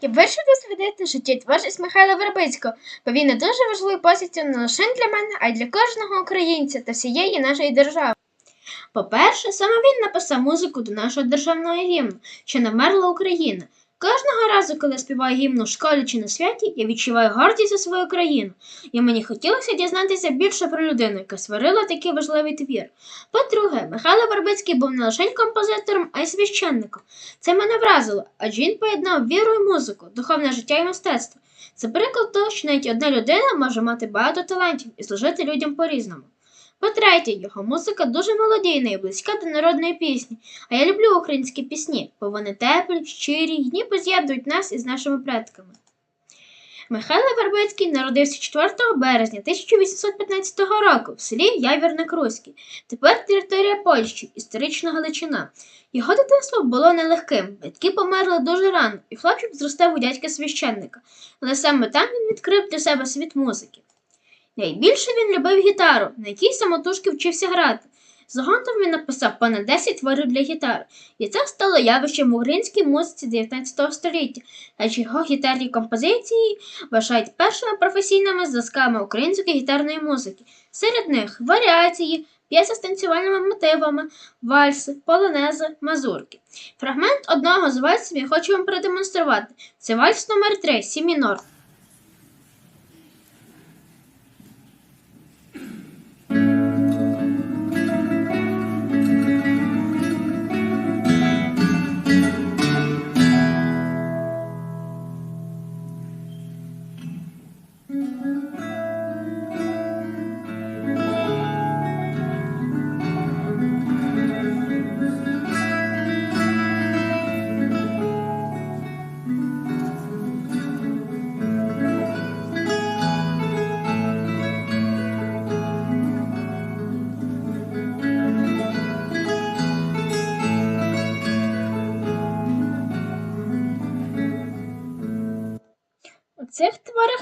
Я вирішив дослідити життєтворчість Михайла Вербицького, бо він є дуже важливою постаттю не лише для мене, а й для кожного українця та всієї нашої держави. По-перше, саме він написав музику до нашого державного гімну, що не вмерла Україна. Кожного разу, коли я співаю гімн у школі чи на святі, я відчуваю гордість за свою країну, і мені хотілося дізнатися більше про людину, яка створила такий важливий твір. По-друге, Михайло Вербицький був не лише композитором, а й священником. Це мене вразило, адже він поєднав віру і музику, духовне життя і мистецтво. Це приклад того, що навіть одна людина може мати багато талантів і служити людям по-різному. По-третє, його музика дуже мелодійна і близька до народної пісні, а я люблю українські пісні, бо вони теплі, щирі й ніби з'єднують нас із нашими предками. Михайло Вербицький народився 4 березня 1815 року в селі Явірник Руський, тепер територія Польщі, історична Галичина. Його дитинство було нелегким. Батьки померли дуже рано, і хлопчик зростав у дядька священника, але саме там він відкрив для себе світ музики. Найбільше він любив гітару, на якій самотужки вчився грати. Згодом він написав понад 10 творів для гітари, і це стало явищем в українській музиці 19 століття, адже його гітарні композиції вважають першими професійними зразками української гітарної музики. Серед них варіації, п'єси з танцювальними мотивами, вальси, полонези, мазурки. Фрагмент одного з вальсів я хочу вам продемонструвати. Це вальс номер 3 Сі мінор.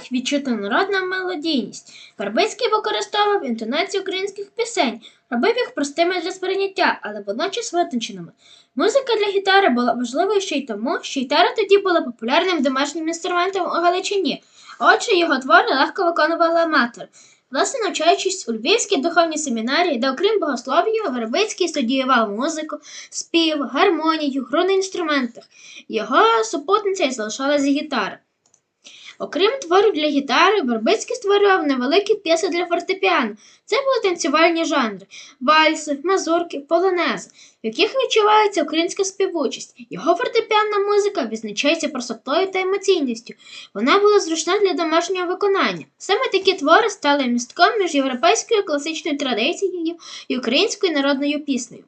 Творах відчута народна мелодійність. Вербицький використовував інтонацію українських пісень, робив їх простими для сприйняття, але водночас витонченими. Музика для гітари була важливою ще й тому, що гітара тоді була популярним домашнім інструментом у Галичині, а отже його твори легко виконували аматори. Власне, навчаючись у Львівській духовній семінарії, де, окрім богослов'я, Вербицький студіював музику, спів, гармонію, гру на інструментах. Його супутниця й залишалася гітара. Окрім творів для гітари, Вербицький створював невеликі п'єси для фортепіано. Це були танцювальні жанри вальси, мазурки, полонези, в яких відчувається українська співучість. Його фортепіанна музика відзначається простотою та емоційністю. Вона була зручна для домашнього виконання. Саме такі твори стали містком між європейською класичною традицією і українською народною піснею.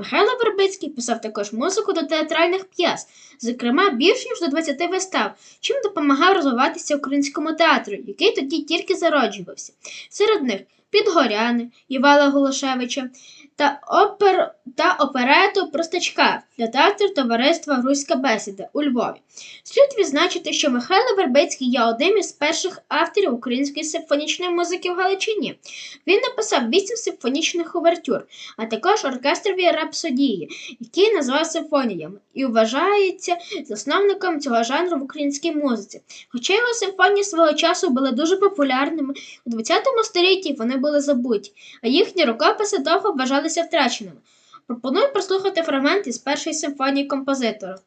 Михайло Вербицький писав також музику до театральних п'єс, зокрема більш ніж до 20 вистав, чим допомагав розвиватися українському театру, який тоді тільки зароджувався. Серед них Підгоряни Івала Голошевича та, опер... та оперету Простачка для театру товариства Руська бесіда у Львові. Слід відзначити, що Михайло Вербицький є одним із перших авторів української симфонічної музики в Галичині. Він написав вісім симфонічних увертюр, а також оркестрові рапсодії, які назвав симфоніями, і вважається засновником цього жанру в українській музиці. Хоча його симфонії свого часу були дуже популярними, у ХХ столітті вони були забуті, а їхні рукописи довго вважалися втраченими. Пропоную прослухати фрагмент із першої симфонії композитора.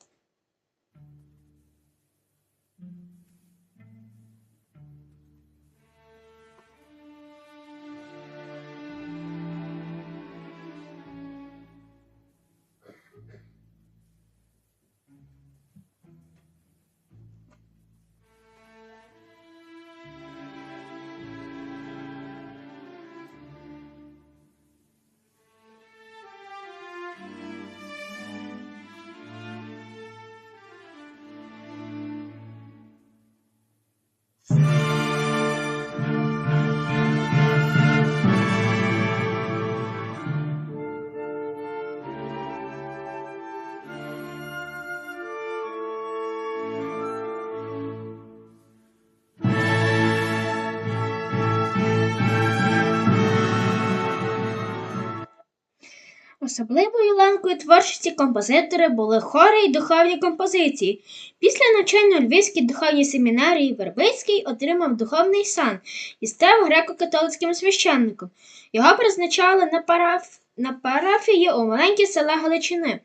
Особливою ланкою творчості композитора були хори й духовні композиції. Після навчання у Львівській духовній семінарії Вербицький отримав духовний сан і став греко-католицьким священником. Його призначали на, параф... на парафії у маленькі села Галичини.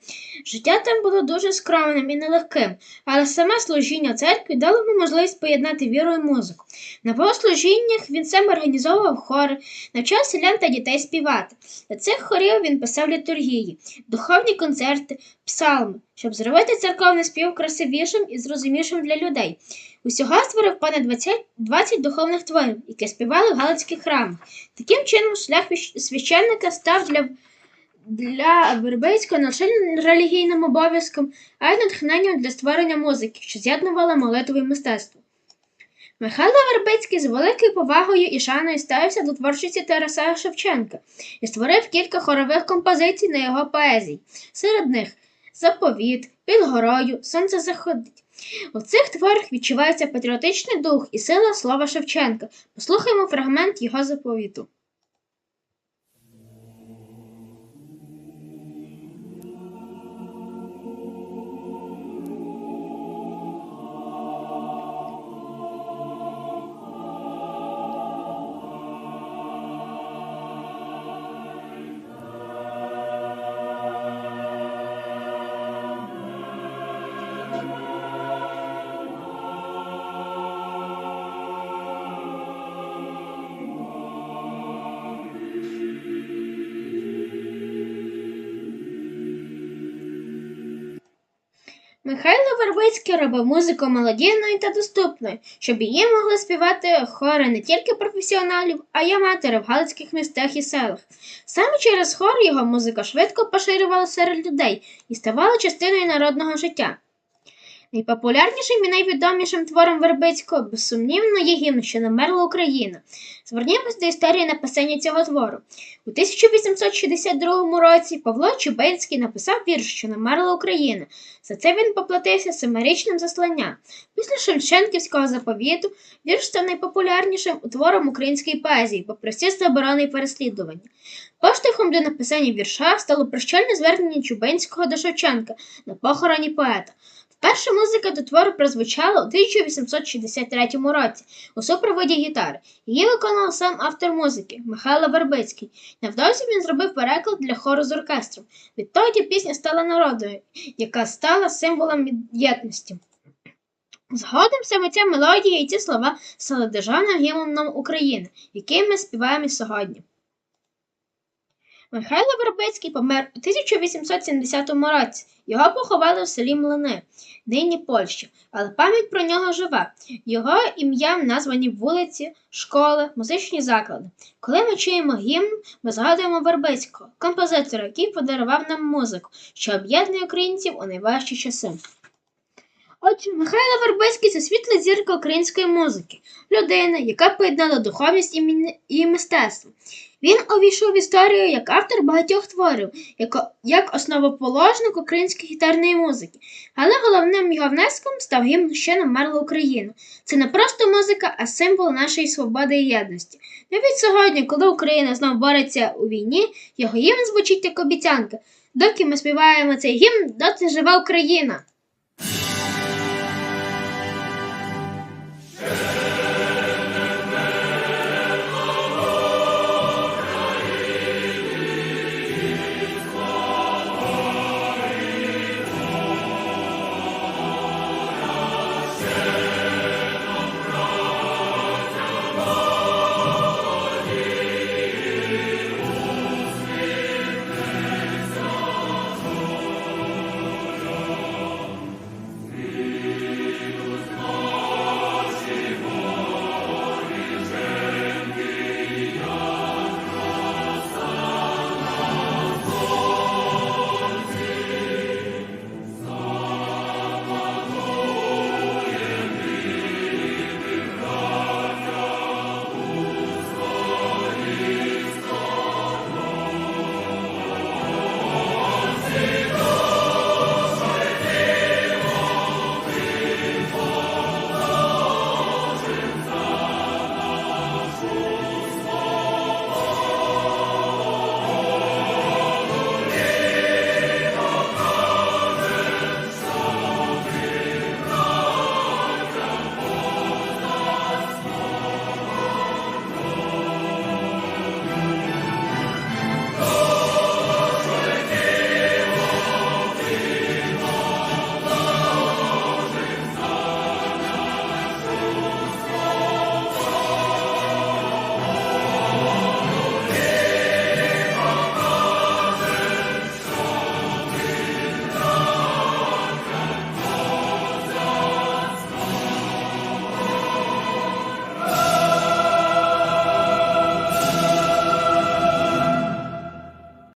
Життя там було дуже скромним і нелегким, але саме служіння церкві дало йому можливість поєднати віру і музику. На богослужіннях він сам організовував хори, навчав селян та дітей співати. Для цих хорів він писав літургії, духовні концерти, псалми, щоб зробити церковний спів красивішим і зрозумішим для людей. Усього створив понад 20, 20 духовних творів, які співали в галицьких храмах. Таким чином, шлях священника став для, для Вербицького не лише релігійним обов'язком, а й натхненням для створення музики, що з'єднувала молитву і мистецтво. Михайло Вербицький з великою повагою і шаною ставився до творчості Тараса Шевченка і створив кілька хорових композицій на його поезії. Серед них Заповіт, Під горою, Сонце заходить. У цих творах відчувається патріотичний дух і сила слова Шевченка. Послухаймо фрагмент його заповіту. Михайло Вербицький робив музику молодійною та доступною, щоб її могли співати хори не тільки професіоналів, а й аматори в галицьких містах і селах. Саме через хор його музика швидко поширювалася серед людей і ставала частиною народного життя. Найпопулярнішим і найвідомішим твором Вербицького, безсумнівно, є гімн, що намерла Україна. Звернімось до історії написання цього твору. У 1862 році Павло Чубинський написав вірш, що намерла Україна. За це він поплатився семирічним засланням. Після Шевченківського заповіту вірш став найпопулярнішим твором української поезії, попри всі заборони і переслідування. Поштовхом для написання вірша стало прощальне звернення Чубинського до Шевченка на похороні поета. Вперше музика до твору прозвучала у 1863 році у супроводі гітари. Її виконував сам автор музики Михайло Вербицький. Невдовзі він зробив переклад для хору з оркестром. Відтоді пісня стала народною, яка стала символом єдності. Згодом саме ця мелодія і ці слова стали державним гімном України, який ми співаємо сьогодні. Михайло Вербицький помер у 1870 році. Його поховали в селі Млини, нині Польща, але пам'ять про нього жива. Його ім'ям названі вулиці, школи, музичні заклади. Коли ми чуємо гімн, ми згадуємо Вербицького, композитора, який подарував нам музику, що об'єднує українців у найважчі часи. Отже, Михайло Вербицький це світла зірка української музики, людина, яка поєднала духовність і, мистецтво. Він увійшов в історію як автор багатьох творів, як, основоположник української гітарної музики. Але головним його внеском став гімн «Ще не вмерла Україна. Це не просто музика, а символ нашої свободи і єдності. Навіть сьогодні, коли Україна знов бореться у війні, його гімн звучить як обіцянка. Доки ми співаємо цей гімн, доти жива Україна.